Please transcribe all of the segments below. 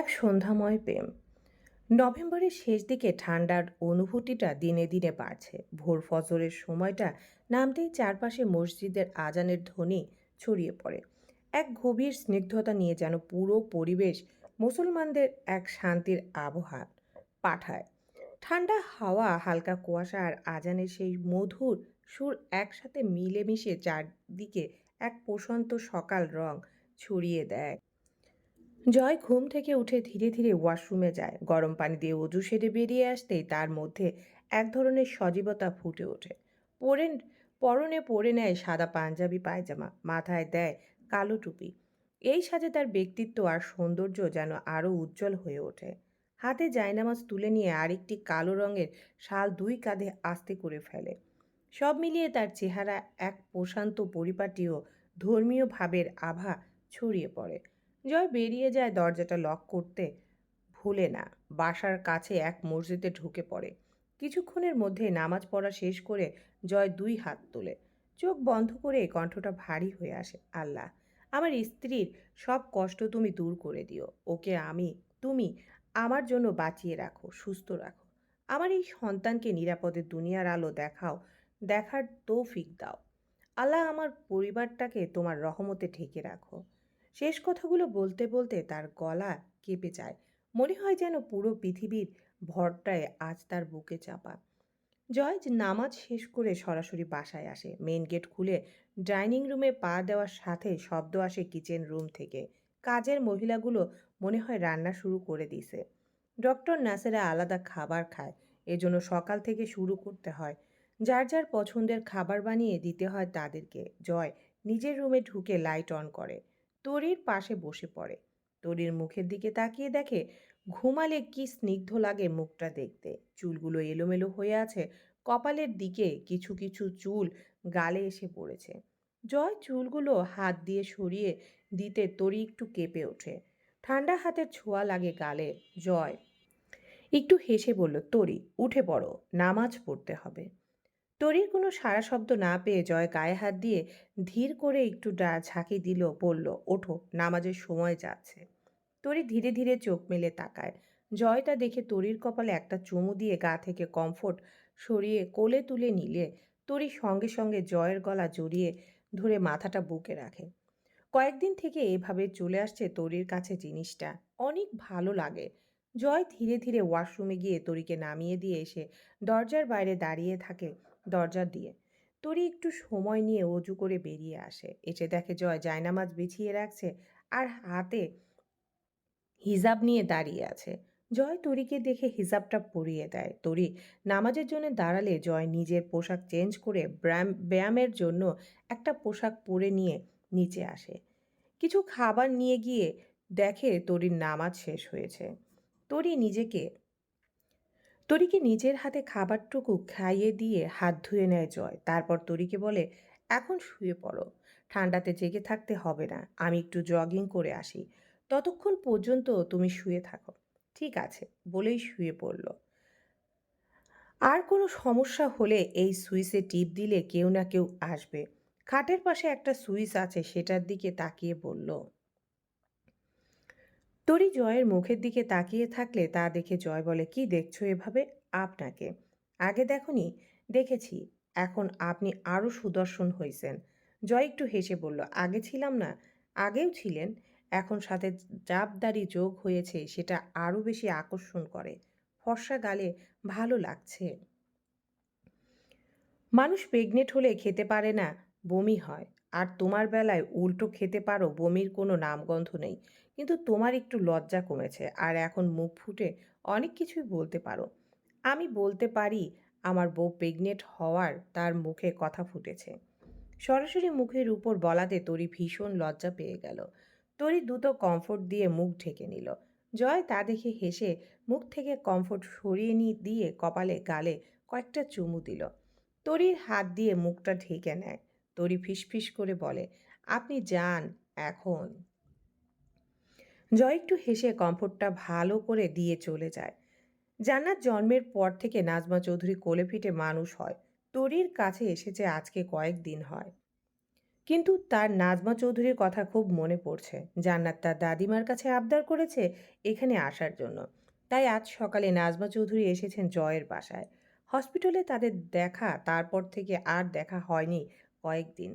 এক সন্ধ্যাময় প্রেম। নভেম্বরের শেষ দিকে ঠান্ডার অনুভূতিটা দিনে দিনে বাড়ছে। ভোর ফজরের সময়টা নামতেই চারপাশে মসজিদের আজানের ধ্বনি ছড়িয়ে পড়ে। এক গভীর স্নিগ্ধতা নিয়ে যেন পুরো পরিবেশ মুসলমানদের এক শান্তির আবহাওয়া পাঠায়। ঠান্ডা হাওয়া, হালকা কুয়াশা আর আজানের সেই মধুর সুর একসাথে মিলেমিশে চারদিকে এক প্রশান্ত সকাল রং ছড়িয়ে দেয়। জয় ঘুম থেকে উঠে ধীরে ধীরে ওয়াশরুমে যায়। গরম পানি দিয়ে অজু সেরে বেরিয়ে আসতেই তার মধ্যে এক ধরনের সজীবতা ফুটে ওঠে। পরে পরনে পরে নেয় সাদা পাঞ্জাবি পায়জামা, মাথায় দেয় কালো টুপি। এই সাজে তার ব্যক্তিত্ব আর সৌন্দর্য যেন আরও উজ্জ্বল হয়ে ওঠে। হাতে জায়নামাজ তুলে নিয়ে আরেকটি কালো রঙের শাল দুই কাঁধে আস্তে করে ফেলে। সব মিলিয়ে তার চেহারা এক প্রশান্ত পরিপাটি ও ধর্মীয় ভাবের আভা ছড়িয়ে পড়ে। জয় বেরিয়ে যায় দরজাটা লক করতে। ভুলে না, বাসার কাছে এক মসজিদে ঢুকে পড়ে। কিছুক্ষণের মধ্যে নামাজ পড়া শেষ করে জয় দুই হাত তোলে। চোখ বন্ধ করে কণ্ঠটা ভারী হয়ে আসে, আল্লাহ, আমার স্ত্রীর সব কষ্ট তুমি দূর করে দিও। ওকে আমি, তুমি আমার জন্য বাঁচিয়ে রাখো, সুস্থ রাখো। আমার এই সন্তানকে নিরাপদে দুনিয়ার আলো দেখাও, দেখার তৌফিক দাও। আল্লাহ আমার পরিবারটাকে তোমার রহমতে ঢেকে রাখো। শেষ কথাগুলো বলতে বলতে তার গলা কেঁপে যায়। মনে হয় যেন পুরো পৃথিবীর ভরটায় আজ তার বুকে চাপা। জয় নামাজ শেষ করে সরাসরি বাসায় আসে। মেন গেট খুলে ডাইনিং রুমে পা দেওয়ার সাথে শব্দ আসে কিচেন রুম থেকে। কাজের মহিলাগুলো মনে হয় রান্না শুরু করে দিছে ডক্টর নাসেরা আলাদা খাবার খায়। এজন্য সকাল থেকে শুরু করতে হয়। যার যার পছন্দের খাবার বানিয়ে দিতে হয় তাদেরকে। জয় নিজের রুমে ঢুকে লাইট অন করে। তরির পাশে বসে পড়ে। তরির মুখের দিকে তাকিয়ে দেখে ঘুমালে কি স্নিগ্ধ লাগে মুখটা দেখতে। চুলগুলো এলোমেলো হয়ে আছে, কপালের দিকে কিছু কিছু চুল গালে এসে পড়েছে। জয় চুলগুলো হাত দিয়ে সরিয়ে দিতে তরি একটু কেঁপে ওঠে। ঠান্ডা হাতের ছোঁয়া লাগে গালে। জয় একটু হেসে বলল তরি উঠে পড়ো, নামাজ পড়তে হবে। তরির কোনো সারা শব্দ না পেয়ে জয় গায়ে হাত দিয়ে ধীর করে একটু ডা ঝাঁকি দিল, বলল, ওঠো, নামাজের সময় যাচ্ছে। তরি ধীরে ধীরে চোখ মেলে তাকায়। জয়টা দেখে তরির কপালে একটা চুমু দিয়ে গা থেকে কমফোর্ট সরিয়ে কোলে তুলে নিলে। তরি সঙ্গে সঙ্গে জয়ের গলা জড়িয়ে ধরে মাথাটা বুকে রাখে। কয়েকদিন থেকে এভাবে চলে আসছে তরির কাছে জিনিসটা। অনেক ভালো লাগে। জয় ধীরে ধীরে ওয়াশরুমে গিয়ে তরিকে নামিয়ে দিয়ে এসে দরজার বাইরে দাঁড়িয়ে থাকে। দরজা দিয়ে। তরি একটু সময় নিয়ে অজু করে বেরিয়ে আসে। এসে দেখে জয় জায়নামাজ বিছিয়ে রাখছে আর হাতে হিজাব নিয়ে দাঁড়িয়ে আছে। জয় তরিকে দেখে হিজাবটা পরিয়ে দেয়। তরি নামাজের জন্য দাঁড়ালে জয় নিজের পোশাক চেঞ্জ করে ব্যায়াম ব্যায়ামের জন্য একটা পোশাক পরে নিয়ে নিচে আসে। কিছু খাবার নিয়ে গিয়ে দেখে তরির নামাজ শেষ হয়েছে। তরি নিজেকে তরিকে নিজের হাতে খাবারটুকু খাইয়ে দিয়ে হাত ধুয়ে নেয় জয়। তারপর তরিকে বলে, এখন শুয়ে পড়ো। ঠান্ডাতে জেগে থাকতে হবে না। আমি একটু জগিং করে আসি। ততক্ষণ পর্যন্ত তুমি শুয়ে থাকো। ঠিক আছে। বলেই শুয়ে পড়ল। আর কোনো সমস্যা হলে এই সুইচে টিপ দিলে কেউ না কেউ আসবে। খাটের পাশে একটা সুইচ আছে, সেটার দিকে তাকিয়ে বলল তরি জয়ের মুখের দিকে তাকিয়ে থাকলে তা দেখে জয় বলে, কি দেখছ এভাবে? আপনাকে? আগে দেখনি, দেখেছি। এখন আপনি আরও সুদর্শন হয়েছেন জয় একটু হেসে বলল, আগে ছিলাম না, আগেও ছিলেন। এখন সাথে জাপদারি যোগ হয়েছে, সেটা আরও বেশি আকর্ষণ করে। ফর্সা গালে ভালো লাগছে। মানুষ প্রেগনেন্ট হলে খেতে পারে না, বমি হয়। আর তোমার বেলায় উল্টো খেতে পারো বমির কোনো নামগন্ধ নেই। কিন্তু তোমার একটু লজ্জা কমেছে আর এখন মুখ ফুটে অনেক কিছুই বলতে পারো। আমি বলতে পারি আমার বউ প্রেগনেন্ট হওয়ার তার মুখে কথা ফুটেছে। সরাসরি মুখের উপর বলাতে তরি ভীষণ লজ্জা পেয়ে গেল। তরি দ্রুত কমফোর্ট দিয়ে মুখ ঢেকে নিল। জয় তা দেখে হেসে মুখ থেকে কমফোর্ট সরিয়ে নিয়ে দিয়ে কপালে গালে কয়েকটা চুমু দিল। তরির হাত দিয়ে মুখটা ঢেকে নেয়। তরি ফিসফিস করে বলে, আপনি যান এখন। জয় একটু হেসে কমফোর্টটা ভালো করে দিয়ে চলে যায়। জান্নাত জন্মের পর থেকে নাজমা চৌধুরী কোলে পিঠে মানুষ হয়। তরির কাছে এসেছে আজকে কয়েকদিন হয়। কিন্তু তার নাজমা চৌধুরীর কথা খুব মনে পড়ছে। জান্নাত তার দাদিমার কাছে আবদার করেছে এখানে আসার জন্য। তাই আজ সকালে নাজমা চৌধুরী এসেছেন জয়ের বাসায়। হসপিটালে তাদের দেখা, তারপর থেকে আর দেখা হয়নি কয়েকদিন।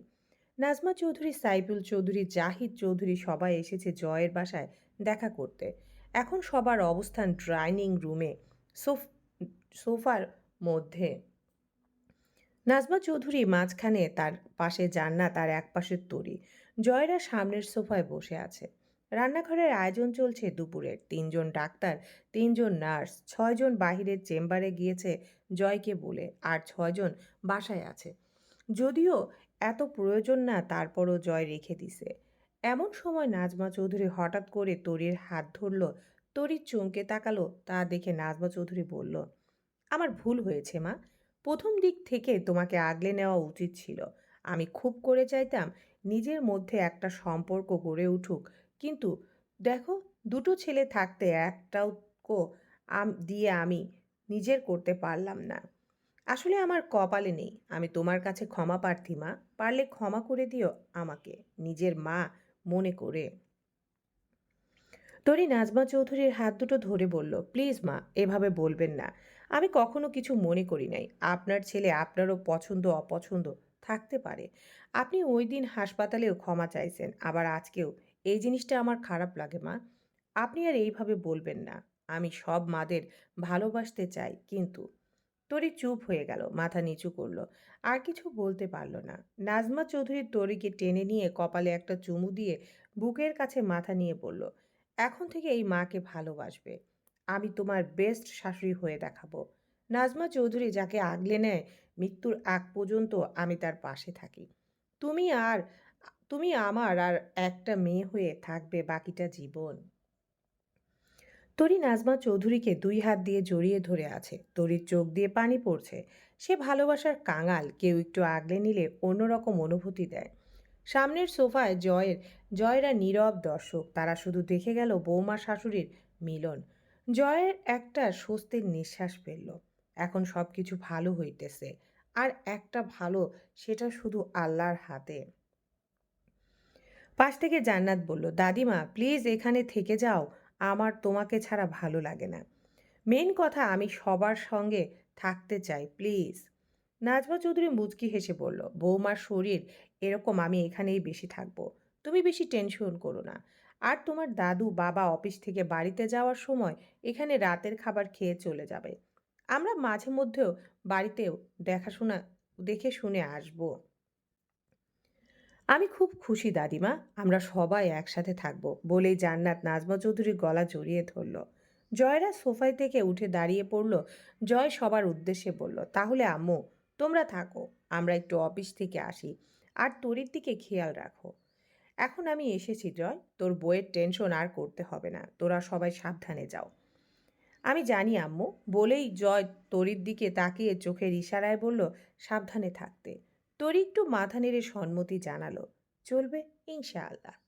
নাজমা চৌধুরী, সাইফুল চৌধুরী, জাহিদ চৌধুরী সবাই এসেছে জয়ের বাসায় দেখা করতে। এখন সবার অবস্থান ড্রাইনিং রুমে, সোফ, সোফার মধ্যে। নাজমা চৌধুরী মাঝখানে তার পাশে জান্নাত আর এক পাশে তরি। জয়রা সামনের সোফায় বসে আছে। রান্নাঘরের আয়োজন চলছে দুপুরের তিনজন ডাক্তার, তিনজন নার্স, ছয়জন বাহিরের চেম্বারে গিয়েছে জয়কে বলে, আর ছয়জন বাসায় আছে। যদিও এত প্রয়োজন না তারপরও জয় রেখে দিছে। এমন সময় নাজমা চৌধুরী হঠাৎ করে তরির হাত ধরল তরি চমকে তাকালো, তা দেখে নাজমা চৌধুরী বলল, আমার ভুল হয়েছে মা। প্রথম দিক থেকে তোমাকে আগলে নেওয়া উচিত ছিল। আমি খুব করে চাইতাম নিজের মধ্যে একটা সম্পর্ক গড়ে উঠুক। কিন্তু দেখো, দুটো ছেলে থাকতে একটাও দিয়ে আমি নিজের করতে পারলাম না। আসলে আমার কপালে নেই। আমি তোমার কাছে ক্ষমা প্রার্থী, মা। পারলে ক্ষমা করে দিও আমাকে, নিজের মা মনে করে। তরি নাজমা চৌধুরীর হাত দুটো ধরে বলল, প্লিজ, মা, এভাবে বলবেন না। আমি কখনো কিছু মনে করি নাই। আপনার ছেলে আপনারও পছন্দ, অপছন্দ থাকতে পারে। আপনি ওই দিন হাসপাতালেও ক্ষমা চাইছেন। আবার আজকেও। এই জিনিসটা আমার খারাপ লাগে, মা। আপনি আর এইভাবে বলবেন না। আমি সব মাদের ভালোবাসতে চাই, কিন্তু তরি চুপ হয়ে গেল, মাথা নিচু করল। আর কিছু বলতে পারল না। নাজমা চৌধুরী তরিকে টেনে নিয়ে কপালে একটা চুমু দিয়ে বুকের কাছে মাথা নিয়ে বলল, এখন থেকে এই মাকে ভালোবাসবে। আমি তোমার বেস্ট শাশুড়ি হয়ে দেখাবো। নাজমা চৌধুরী যাকে আগলে নেয়, মৃত্যুর আগ পর্যন্ত আমি তার পাশে থাকি। তুমি আর, তুমি আমার আর একটা মেয়ে হয়ে থাকবে বাকিটা জীবন। তরি নাজমা চৌধুরীকে দুই হাত দিয়ে জড়িয়ে ধরে আছে। তরির চোখ দিয়ে পানি পড়ছে। সে ভালোবাসার কাঙাল, কেউ একটু আগলে নিলে অন্যরকম অনুভূতি দেয়। সামনের সোফায় জয়ের, জয়েরা নীরব দর্শক, তারা শুধু দেখে গেল বৌমা শাশুড়ির মিলন। জয়ের একটা স্বস্তির নিঃশ্বাস ফেলল। এখন সব কিছু ভালো হইতেছে। আর একটা ভালো, সেটা শুধু আল্লাহর হাতে। পাশ থেকে জান্নাত বলল, দাদিমা প্লিজ এখানে থেকে যাও। আমার তোমাকে ছাড়া ভালো লাগে না। মেন কথা, আমি সবার সঙ্গে থাকতে চাই, প্লিজ। নাজমা চৌধুরী মুচকি হেসে বলল, বৌমার শরীর এরকম, আমি এখানেই বেশি থাকব। তুমি বেশি টেনশন করো না। আর তোমার দাদু, বাবা অফিস থেকে বাড়িতে যাওয়ার সময় এখানে রাতের খাবার খেয়ে চলে যাবে। আমরা মাঝে মধ্যেও বাড়িতেও দেখাশোনা, দেখে শুনে আসব। আমি খুব খুশি, দাদিমা। আমরা সবাই একসাথে থাকব বলেই জান্নাত নাজমা চৌধুরীর গলা জড়িয়ে ধরল। জয়রা সোফায় থেকে উঠে দাঁড়িয়ে পড়ল। জয় সবার উদ্দেশ্যে বলল, তাহলে আম্মু, তোমরা থাকো, আমরা একটু অফিস থেকে আসি। আর তোরির দিকে খেয়াল রাখো। এখন আমি এসেছি, জয়। তোর বইয়ের টেনশন আর করতে হবে না। তোরা সবাই সাবধানে যাও। আমি জানি, আম্মু। বলেই জয় তরির দিকে তাকিয়ে চোখের ইশারায় বলল, সাবধানে থাকতে। তরি একটু মাথা নেড়ে সম্মতি জানালো। চলবে ইনশাআল্লাহ।